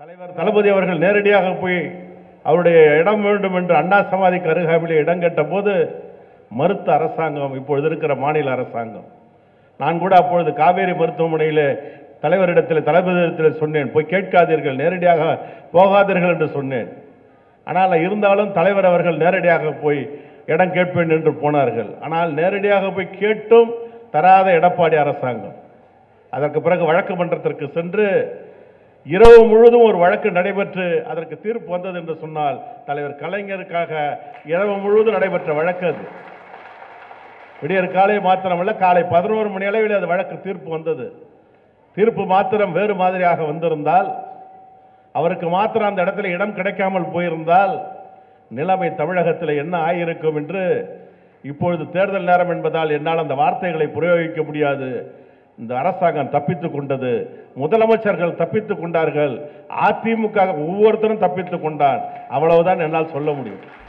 தலைவர் தளபதி அவர்கள் நேரடியாக போய் அவருடைய இடம் வேண்டும் என்று அண்ணா சமாதிக்கு அருகாமையில் இடம் கேட்ட போது மறுத்த அரசாங்கம் இப்பொழுது இருக்கிற மாநில அரசாங்கம். நான் கூட அப்பொழுது காவேரி மருத்துவமனையில் தலைவரிடத்தில் தளபதியிடத்தில் சொன்னேன் போய் கேட்காதீர்கள் நேரடியாக போகாதீர்கள் என்று சொன்னேன். ஆனால் இருந்தாலும் தலைவர் அவர்கள் நேரடியாக போய் இடம் கேட்பேன் என்று போனார்கள். ஆனால் நேரடியாக போய் கேட்டும் தராத எடப்பாடி அரசாங்கம். அதற்கு பிறகு வழக்கு மன்றத்திற்கு சென்று இரவு முழுவதும் ஒரு வழக்கு நடைபெற்று அதற்கு தீர்ப்பு வந்தது என்று சொன்னால் தலைவர் கலைஞருக்காக இரவு முழுவதும் நடைபெற்ற வழக்கு அது. விடியற் காலை மாத்திரமல்ல காலை பதினோரு மணி அளவில் அது வழக்கு தீர்ப்பு வந்தது. தீர்ப்பு மாத்திரம் வேறு மாதிரியாக வந்திருந்தால் அவருக்கு மாத்திரம் அந்த இடத்துல இடம் கிடைக்காமல் போயிருந்தால் நிலைமை தமிழகத்தில் என்ன ஆகியிருக்கும் என்று இப்பொழுது தேர்தல் நேரம் என்பதால் என்னால் அந்த வார்த்தைகளை பிரயோகிக்க முடியாது. இந்த அரசாங்கம் தப்பித்துக் கொண்டது. முதலமைச்சர்கள் தப்பித்துக் கொண்டார்கள். அதிமுக ஒவ்வொருத்தரும் தப்பித்துக் கொண்டான் அவ்வளவுதான் என்னால் சொல்ல முடியும்.